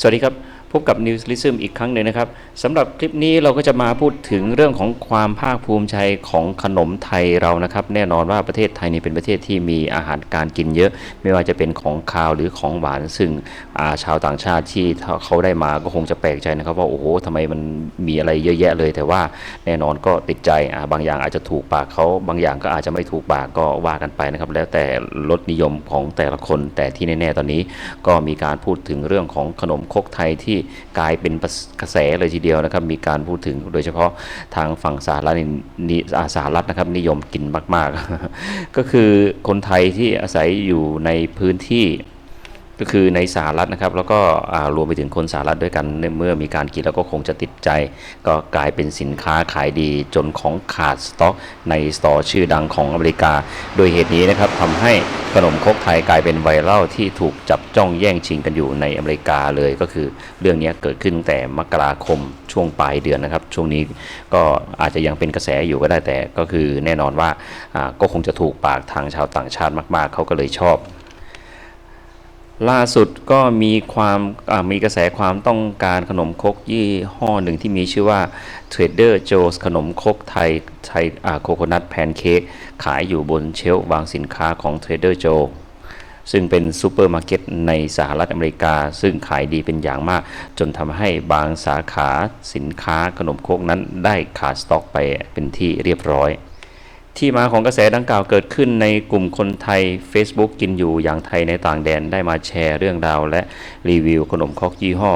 สวัสดีครับ พบกับ News l i s m อีกครั้งหนึ่งนะครับสำหรับคลิปนี้เราก็จะมาพูดถึงเรื่องของความภาคภูมิใจของขนมไทยเรานะครับ แน่นอนว่าประเทศไทยนี่เป็นประเทศที่มีอาหารการกินเยอะ ไม่ว่าจะเป็นของคาวหรือของหวาน ซึ่งาชาวต่างชาติที่เขาได้มาก็คงจะแปลกใจนะครับ ว่าโอ้โหทำไมมันมีอะไรเยอะแยะเลย แต่ว่าแน่นอนก็ติดใจบางอย่างอาจจะถูกปากเขาบางอย่างก็อาจจะไม่ถูกปากก็ว่ากันไปนะครับ แล้วแต่รสนิยมของแต่ละคนแต่ที่แน่ๆตอนนี้ ก็มีการพูดถึงเรื่องของขนมคกไทยที่กลายเป็นกระแสเลยทีเดียวนะครับ มีการพูดถึงโดยเฉพาะทางฝั่งสหรัฐนี่นี่อ่าสหรัฐนะครับนิยมกินมาก ๆ ก็คือคนไทยที่อาศัยอยู่ในพื้นที่ ก็คือในสหรัฐนะครับ แล้วก็รวมไปถึงคนสหรัฐด้วยกันเมื่อมีการกินแล้วก็คงจะติดใจ ก็กลายเป็นสินค้าขายดีจนของขาดสต็อก ในสตอร์ชื่อดังของอเมริกา โดยเหตุนี้นะครับทำให้ขนมครกไทยกลายเป็นไวรัลที่ถูกจับจ้องแย่งชิงกันอยู่ในอเมริกาเลยก็คือเรื่องนี้เกิดขึ้นตั้งแต่มกราคมช่วงปลายเดือนนะครับ ช่วงนี้ก็อาจจะยังเป็นกระแสอยู่ก็ได้แต่ก็คือแน่นอนว่าก็คงจะถูกปากทางชาวต่างชาติมาก ๆเขาก็เลยชอบ ล่าสุดก็มีความมีกระแสความต้องการขนมครกยี่ห้อหนึ่งที่มีชื่อว่า Trader Joe's ขนมครกไทยไทยโคโคนัทแพนเค้กขายอยู่บนเชลฟ์วางสินค้าของ Trader Joe ซึ่งเป็นซูเปอร์มาร์เก็ตในสหรัฐอเมริกา ซึ่งขายดีเป็นอย่างมาก จนทำให้บางสาขาสินค้าขนมครกนั้นได้ขาดสต็อกไปเป็นที่เรียบร้อย ที่มาของกระแสดังกล่าวเกิดขึ้นในกลุ่มคนไทย Facebook กินอยู่อย่างไทยในต่างแดนได้มาแชร์เรื่องราว และรีวิวขนมครกยี่ห้อ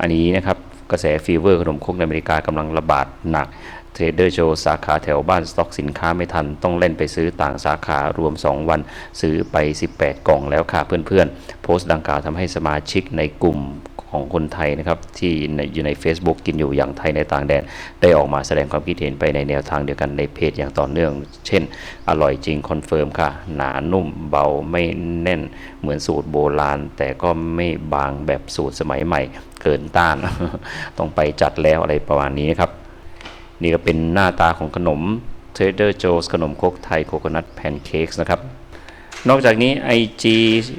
อันนี้นะครับกระแสฟีเวอร์ขนมครกในอเมริกากำลังระบาดหนักเทรดเดอร์โจสาขาแถวบ้านสต็อกสินค้าไม่ทัน ต้องเล่นไปซื้อต่างสาขารวม 2 วัน ซื้อไป 18 กล่องแล้วค่ะเพื่อนๆ โพสต์ดังกล่าวทำให้สมาชิกในกลุ่ม ของคนไทยนะครับที่อยู่ใน Facebook กินอยู่อย่างไทยในต่างแดน ได้ออกมาแสดงความคิดเห็นไปในแนวทางเดียวกันในเพจอย่างต่อเนื่อง เช่น อร่อยจริงคอนเฟิร์มค่ะ หนานุ่มเบาไม่แน่นเหมือนสูตรโบราณ แต่ก็ไม่บางแบบสูตรสมัยใหม่เกินต้าน ต้องไปจัดแล้วอะไรประมาณนี้นะครับ นี่ก็เป็นหน้าตาของขนม Trader Joe's ขนมครกไทยโคโคนัทแพนเค้กนะครับ นอกจากนี้ IG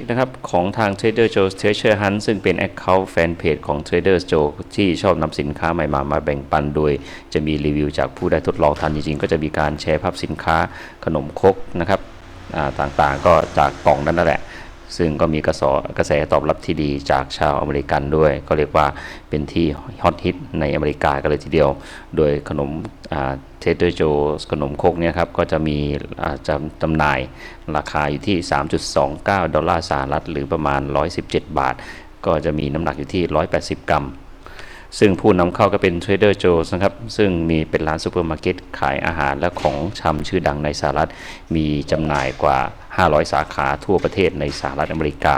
นะครับของทาง Trader Joe's Treasure Hunt ซึ่งเป็น Account Fanpage ของ Trader Joe ที่ชอบนำสินค้าใหม่มามาแบ่งปันโดย จะมีรีวิวจากผู้ได้ทดลองทานจริงๆ ก็จะมีการแชร์ภาพสินค้าขนมครกนะครับต่างๆก็จากกล่องนั้นนั่นแหละ ซึ่งก็มีกระแสกระแสตอบรับที่ดีจากชาวอเมริกันด้วย ก็เรียกว่าเป็นที่ฮอตฮิตในอเมริกากันเลยทีเดียว โดยขนมเทเดอร์โจขนมโคกเนี่ยครับ ก็จะมีจำจำหน่ายราคาอยู่ที่ 3.29 ดอลลาร์สหรัฐ หรือประมาณ 117 บาท ก็จะมีน้ำหนักอยู่ที่ 180 กรัม ซึ่งผู้นำเข้าก็เป็น Trader Joe's นะครับ ซึ่งมีเป็นร้านซูเปอร์มาร์เก็ตขายอาหารและของชำชื่อดังในสหรัฐ มีจำหน่ายกว่า 500 สาขาทั่วประเทศในสหรัฐอเมริกา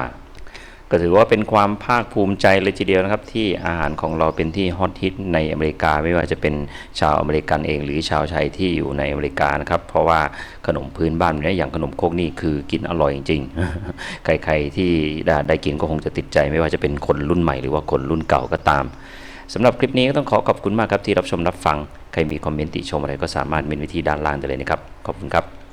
ก็ถือว่าเป็นความภาคภูมิใจเลยทีเดียวนะครับ ที่อาหารของเราเป็นที่ฮอตฮิตในอเมริกาไม่ว่าจะเป็นชาวอเมริกันเอง หรือชาวไทยที่อยู่ในอเมริกานะครับ เพราะว่าขนมพื้นบ้านเนี่ยอย่างขนมโคกนี่คือกินอร่อยจริงๆใครๆที่ได้กินก็คงจะติดใจ ไม่ว่าจะเป็นคนรุ่นใหม่หรือว่าคนรุ่นเก่าก็ตาม สำหรับคลิปนี้ก็ต้องขอขอบคุณมากครับที่รับชมรับฟัง ใครมีคอมเมนต์ติชมอะไรก็สามารถเมนไว้ที่ด้านล่างได้เลยนะครับ ขอบคุณครับ